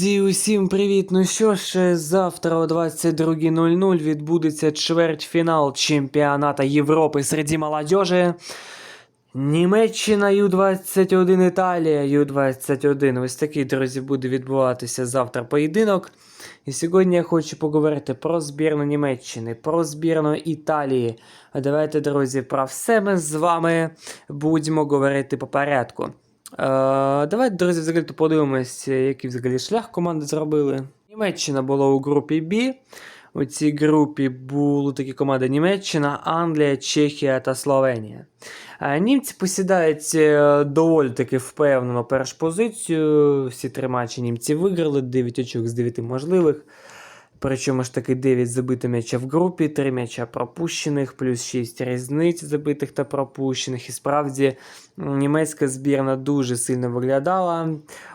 Друзі, усім привіт! Ну що ж, завтра о 22.00 відбудеться чвертьфінал чемпіоната Європи серед молодежі. Німеччина Ю-21 Італія Ю-21. Ось такий, друзі, буде відбуватися завтра поєдинок. І сьогодні я хочу поговорити про збірну Німеччини, про збірну Італії. А Давайте, друзі, про все ми з вами будемо говорити по порядку. Е, давайте, друзі, взагалі то подивимось, який взагалі шлях команди зробили. Німеччина була у групі Б. У цій групі були такі команди Німеччина, Англія, Чехія та Словенія. Е, Німці посідають е, доволі таки впевнено першу позицію. Всі три матчі німці виграли, 9 очок з 9 можливих. Причому ж таки 9 забитих м'яча в групі, 3 м'яча пропущених, плюс 6 різниць забитих та пропущених. І справді німецька збірна дуже сильно виглядала.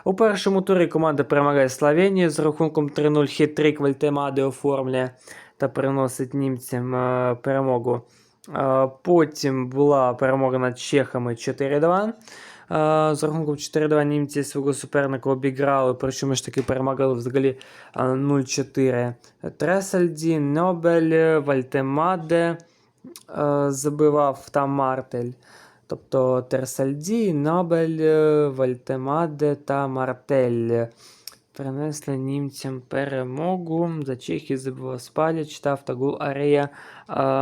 У першому турі команда перемагає Словенію з рахунком 3-0 хитрик Вальтемади оформлює та приносить німцям е, перемогу. Е, Потім була перемога над чехами 4-2. З рахунком 4-2 німці свого суперника обіграли, причому ж таки перемагали взагалі е, 0-4 Тресельді, Нобель, Вальтемаде забивав там Мартель. Тобто Терсальді, Нобель, Вальтемаде та Мартель принесли німцям перемогу. За Чехію забивав Спаліч та Автогул Арія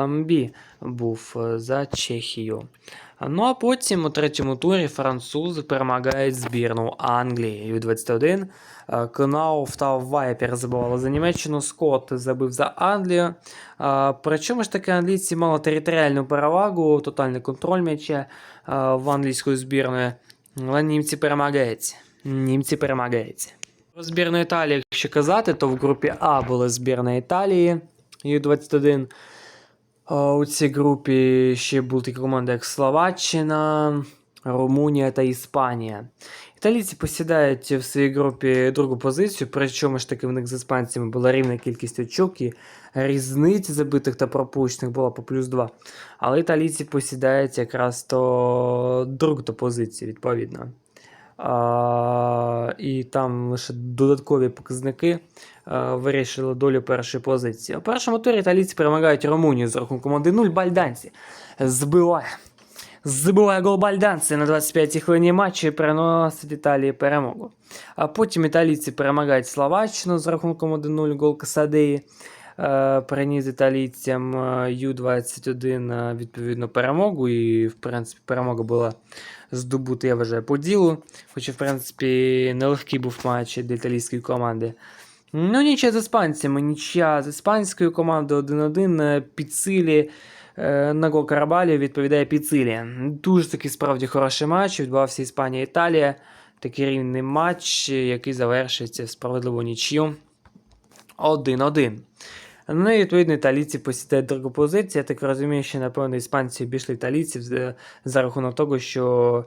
Мбі був е, за Чехію. Ну а потім у третьому турі французи перемагають збірну Англії. Ю-21. Е, Кнауф та Вайпер забивали за Німеччину, Скотт забив за Англію. Причому ж таки англійці мали територіальну перевагу, тотальний контроль м'яча е, в англійської збірної. Але німці перемагають. Німці перемагають. Про збірну Італії, якщо казати, то в групі А була збірна Італії Ю-21. У цій групі ще були такі команди, як Словаччина, Румунія та Іспанія. Італійці посідають в своїй групі другу позицію, причому ж таки в них з іспанцями була рівна кількість очок і різниці забитих та пропущених була по плюс 2. Але італійці посідають якраз то другу позицію, відповідно. А, і там лише додаткові показники а, вирішили долю першої позиції. У першому турі італійці перемагають Румунію з рахунком 1-0. Бальданці збиває. Збиває гол Бальданці на 25-й хвилині матчу і переносить Італії перемогу. А потім італійці перемагають Словаччину з рахунком 1-0 гол Касадеї. Е, Приніс італійцям е, Ю-21 е, відповідно перемогу, і, в принципі, перемога була здобута, я вважаю, по ділу. Хоча, в принципі, нелегкий був матч для італійської команди. Ну, нічия з іспанцями, нічия з іспанською командою 1-1 е, Піцилі. е, На гол Карабалі відповідає Піцилі. Дуже такий справді хороший матч. Відбувався Іспанія-Італія. Такий рівний матч, який завершиться в справедливу нічю 1-1. Ну і відповідно італійці посідають другу позицію. Я так розумію, що напевно іспанці обійшли італійців за, рахунок того, що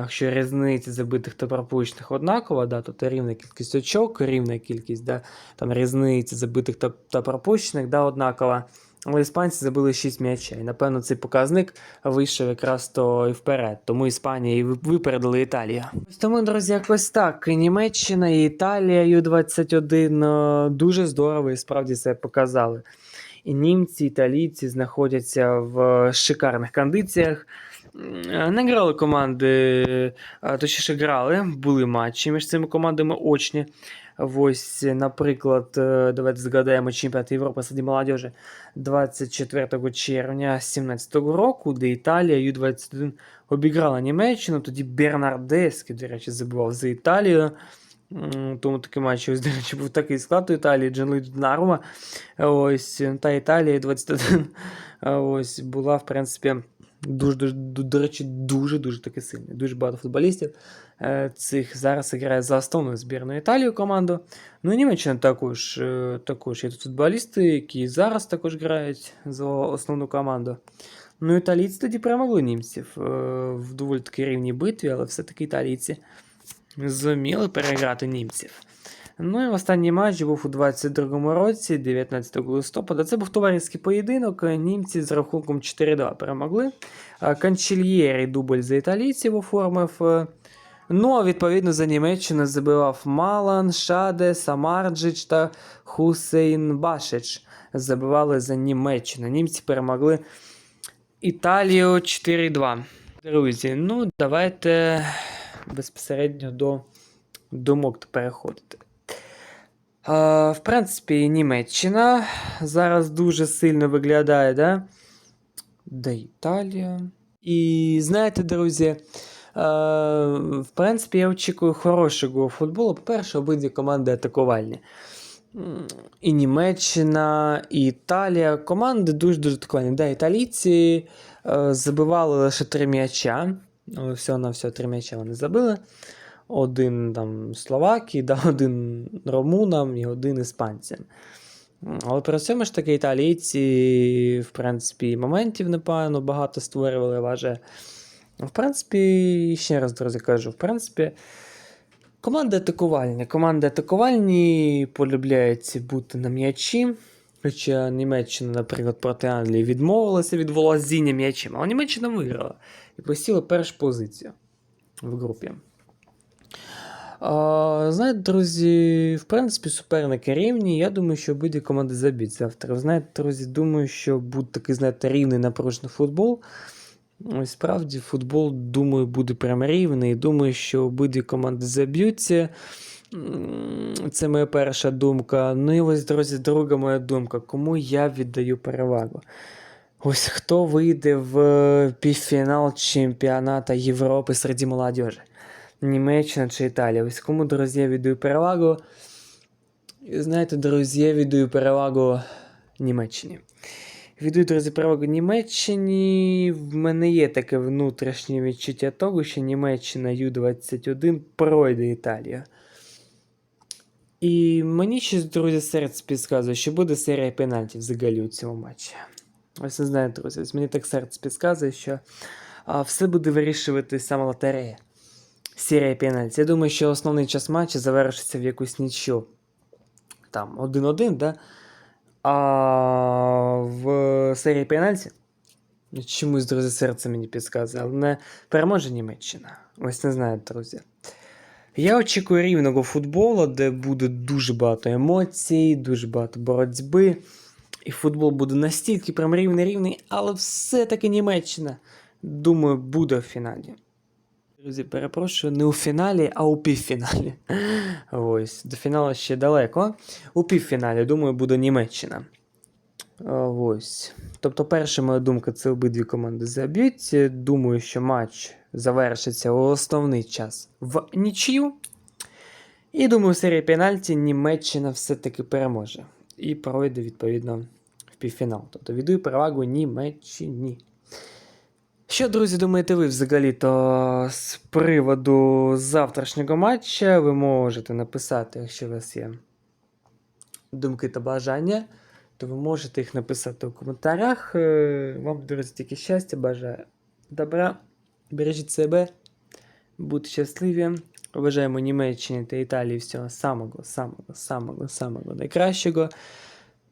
якщо різниця забитих та пропущених однакова, да, тобто рівна кількість очок, рівна кількість, да, там різниця забитих та, та пропущених, да, однакова. Але іспанці забили 6 м'ячей. Напевно, цей показник вийшов якраз то і вперед. Тому Іспанія і ви- випередили Італію. Ось Тому, друзі, якось так. Німеччина і Італія Ю-21 е, дуже здорово і справді це показали. І німці, італійці знаходяться в шикарних кондиціях. Не грали команди, е, точніше грали, були матчі між цими командами очні. Ось, наприклад, е, давайте згадаємо чемпіонат Європи серед молодежі 24 червня 2017 року, де Італія Ю-21 обіграла Німеччину. Тоді Бернардески, до речі, забивав за Італію. Тому такий матч, ось, до речі, був такий склад у Італії, Джанлі Донарума. Ось, та Італія 21 ось, була, в принципі, дуже, дуже, до речі, дуже-дуже таки сильна. Дуже багато футболістів е, цих зараз грає за основну збірну Італію команду. Ну і Німеччина також, е, також є тут футболісти, які зараз також грають за основну команду. Ну, італійці тоді перемогли німців е, в доволі таки рівній битві, але все-таки італійці зуміли переграти німців. Ну і останній матч був у 22-му році, 19 листопада. Це був товариський поєдинок. Німці з рахунком 4-2 перемогли. Канчельєрі дубль за італійців оформив. Ну, а відповідно за Німеччину забивав Малан, Шаде, Самарджич та Хусейн Башич. Забивали за Німеччину. Німці перемогли Італію 4-2. Друзі, ну давайте безпосередньо до думок переходити. В принципі, Німеччина зараз дуже сильно виглядає, да? Де Італія. І знаєте, друзі, в принципі, я очікую хорошого футболу. По-перше, обидві команди атакувальні. І Німеччина, і Італія. Команди дуже-дуже атакувальні. Да, італійці забивали лише три м'яча. Всього на всього три м'яча вони забили. Один там Словакії, да, один румунам і один іспанцям. Але при цьому ж таки італійці, в принципі, моментів непогано багато створювали, важе. В принципі, ще раз, друзі, кажу, в принципі, команди атакувальні. Команди атакувальні полюбляють бути на м'ячі. Хоча Німеччина, наприклад, проти Англії відмовилася від володіння м'ячем, але Німеччина виграла і посіла першу позицію в групі. А, знаєте, друзі, в принципі, суперники рівні. Я думаю, що обидві команди заб'ють завтра. Знаєте, друзі, думаю, що буде такий, знаєте, рівний напружений футбол. Ось справді футбол, думаю, буде прям рівний. Думаю, що обидві команди заб'ються. Це моя перша думка. Ну і ось, друзі, друга моя думка. Кому я віддаю перевагу? Ось хто вийде в півфінал чемпіонату Європи серед молодежі? Німеччина чи Італія. Ось кому, друзі, віддаю перевагу. І знаєте, друзі, я віддаю перевагу Німеччині. Віддаю, друзі, перевагу Німеччині. В мене є таке внутрішнє відчуття того, що Німеччина Ю-21 пройде Італію. І мені щось, друзі, серце підказує, що буде серія пенальтів взагалі у цьому матчі. Ось не знаю, друзі, мені так серце підказує, що а, все буде вирішувати саме лотерея. Серія пенальтів. Я думаю, що основний час матчу завершиться в якусь нічю. Там 1-1, да? А в серії пенальті чомусь, друзі, серце мені підказує, але не переможе Німеччина. Ось не знаю, друзі. Я очікую рівного футболу, де буде дуже багато емоцій, дуже багато боротьби. І футбол буде настільки прям рівний-рівний, але все-таки Німеччина, думаю, буде в фіналі. Друзі, перепрошую, не у фіналі, а у півфіналі. Ось, до фіналу ще далеко. У півфіналі, думаю, буде Німеччина. Ось. Тобто, перша моя думка, це обидві команди заб'ють. Думаю, що матч завершиться у основний час в нічию. І думаю, в серії пенальті Німеччина все-таки переможе. І пройде, відповідно, в півфінал. Тобто віддаю перевагу Німеччині. Що, друзі, думаєте ви взагалі-то з приводу завтрашнього матча? Ви можете написати, якщо у вас є думки та бажання, то ви можете їх написати у коментарях. Е, Вам, друзі, тільки щастя, бажаю добра, бережіть себе, будьте щасливі. Бажаємо Німеччині та Італії всього самого, самого, самого, самого найкращого.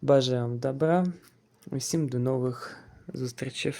Бажаю вам добра. Усім до нових зустрічей.